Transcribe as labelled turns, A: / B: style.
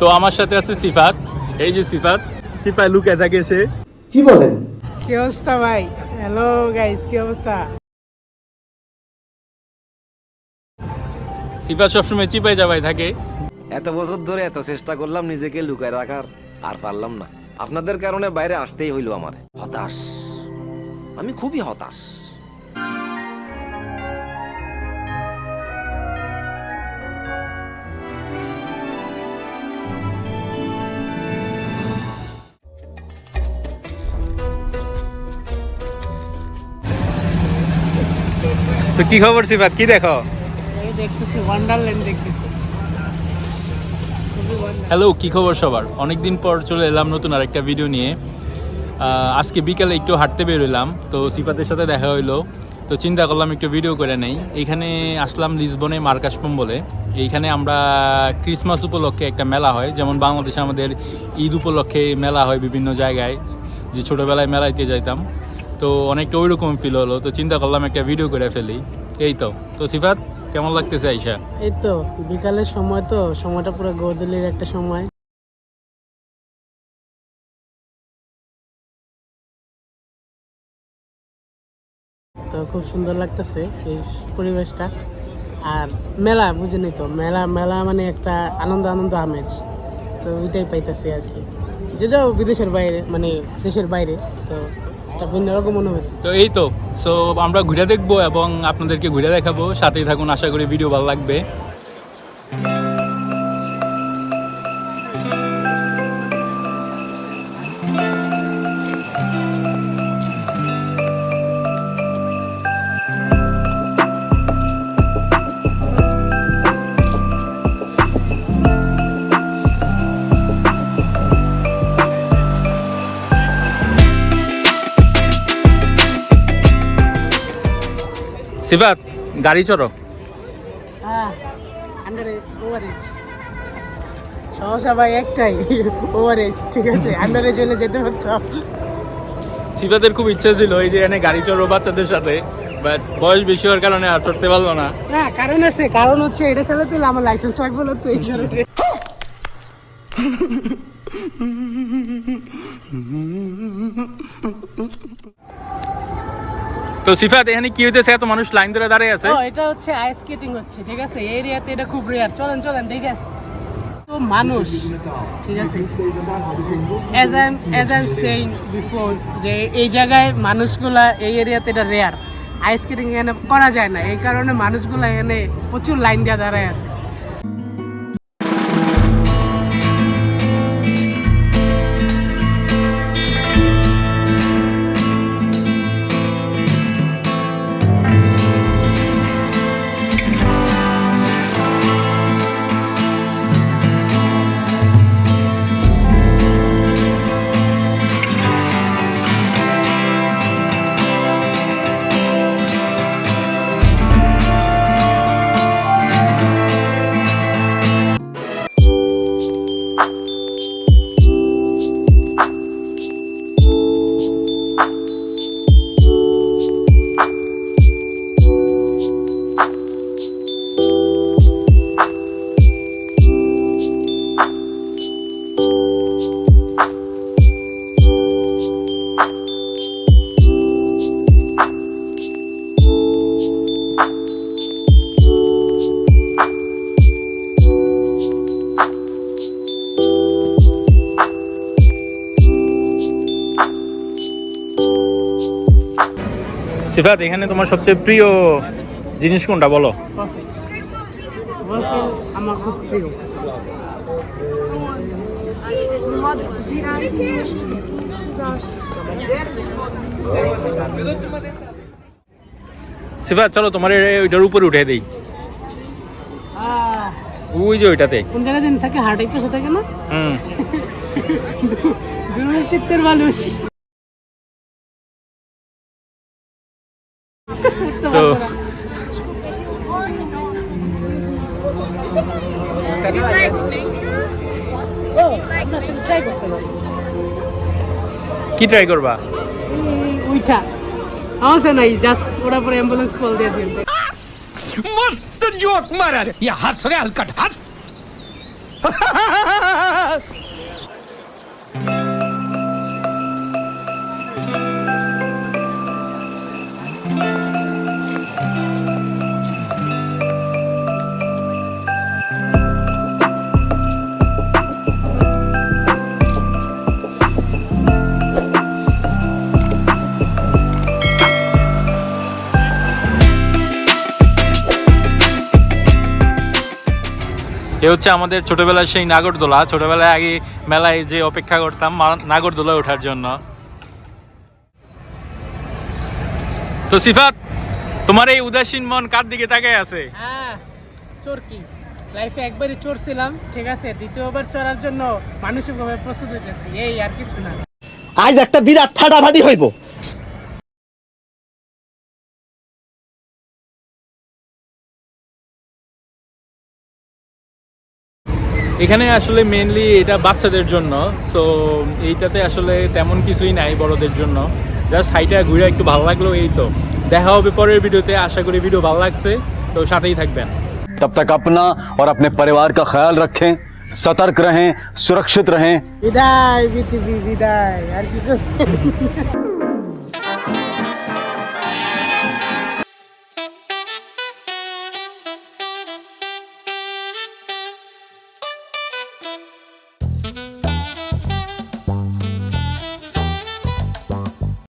A: তো আমার সাথে আছে সিফাত। এই যে সিফাত। সিফাত লুকে থাকে সে।
B: কি বলেন?
C: কি অবস্থা ভাই? হ্যালো গাইস কি অবস্থা?
A: সিফাত সবসময় চিপাই চাপাই থাকে।
D: এত বছর ধরে এত চেষ্টা করলাম নিজেকে লুকায় রাখার আর পারলাম না। আপনাদের কারণে বাইরে আসতেই হইল আমার। হতাশ। আমি খুবই হতাশ।
A: তো কি খবর সিফাত? কি দেখো। হ্যালো কি খবর সবার? অনেকদিন পর চলে এলাম নতুন আরেকটা ভিডিও নিয়ে। আজকে বিকালে একটু হাঁটতে বেরোলাম তো সিফাতের সাথে দেখা হইল। তো চিন্তা করলাম একটু ভিডিও করে নেই। এখানে আসলাম লিসবনে মার্কাসপম বলে। এইখানে আমরা ক্রিসমাস উপলক্ষে একটা মেলা হয়। যেমন বাংলাদেশে আমাদের ঈদ উপলক্ষে মেলা হয় বিভিন্ন জায়গায়। যে ছোটোবেলায় মেলাইতে যাইতাম। তো অনেকটা ওই রকম ফিল হলো, তো চিন্তা করলাম একটা ভিডিও করে ফেলি। এই তো। তো সিফাত, কেমন লাগতেছে আইসা?
C: এই তো, বিকালের সময় তো, সময়টা পুরো গোদলির একটা সময়। তো খুব সুন্দর লাগতেছে এই পরিবেশটা। আর মেলা বুঝেনি তো, মেলা মেলা মানে একটা আনন্দ আনন্দ, আমেজ। তো ওইটাই পাইতেছি আর কি। যেটাও বিদেশের বাইরে মানে দেশের বাইরে, তো
A: তো এই তো সো আমরা ঘুরে দেখব এবং আপনাদেরকে ঘুরে দেখাবো। সাথেই থাকুন, আশা করি ভিডিও ভালো লাগবে। সিবাত গাড়ি চড়ো।
C: হ্যাঁ সমস্যা ভাই একটাই ওভারএজ ঠিক আছে? আন্ডারে চলে যেতে পারতাম
A: সিবাতের খুব ইচ্ছা ছিল এই যে এনে গাড়ি চড়ো বাচ্চাদের সাথে বাট বয়স বেশি হওয়ার কারণে আর চড়তে পারল না।
C: না কারণ আছে কারণ হচ্ছে এটা চালাতে আমার লাইসেন্স লাগবে না তো এই কারণে
A: তো সিফাত, এখানে কি হইতেছে? এত মানুষ লাইন ধরে দাঁড়িয়ে আছে।
C: এটা হচ্ছে আইস স্কেটিং হচ্ছে, ঠিক আছে? এরিয়াতে এটা খুব রেয়ার চলেন চলেন, দেখে আসি। তো মানুষ, ঠিক আছে? বিফোর যে এই জায়গায় মানুষগুলা, এই এরিয়াতে এটা রেয়ার এখানে করা যায় না। এই কারণে মানুষগুলা এখানে প্রচুর লাইন দিয়ে দাঁড়ায় আছে।
A: সিফাত এখানে তোমার সবচেয়ে প্রিয় জিনিস কোনটা বলো? সিফাত চলো তোমার ওইটার উপরে উঠে দেই। ওই যে ওইটাতে।
C: কোন জায়গায় যেন থাকে থাকে না?
A: হুম।
C: চিত্তের মানুষ।
A: কি ট্রাই করবা?
C: উইটা আছে নাই জাস্ট ওরা পরে অ্যাম্বুলেন্স কল দিয়ে দিন
E: মস্ত জোক মারার। ইয়া হাস রে হালকা হাস हंस
A: হচ্ছে আমাদের ছোটবেলার সেই নাগরদোলা। ছোটবেলায় আগে মেলায় যে অপেক্ষা করতাম নাগরদোলায় ওঠার জন্য। তো সিফাত তোমার এই উদাসীন মন কার দিকে তাকায় আছে?
C: হ্যাঁ চোরকি লাইফে একবারই চড়ছিলাম ঠিক আছে? দ্বিতীয়বার চড়ার জন্য মানসিকভাবে প্রস্তুত হইতেছি এই আর কিছু না।
B: আজ একটা বিরাট ফাটাফাটি হইব।
A: এখানে আসলে মেনলি এটা বাচ্চাদের জন্য সো এইটাতে আসলে তেমন কিছুই নাই বড়দের জন্য। জাস্ট হাইটা ঘুরে একটু ভালো লাগল এই তো। দেখা হবে পরের ভিডিওতে আশা করি ভিডিও ভালো লাগছে তো সাথেই থাকবেন।
E: তব তক আপনা আর আপনি পরিবার কা খেয়াল রাখেন সতর্ক রহেন সুরক্ষিত রহেন
C: বিদায় বিদায় আর কি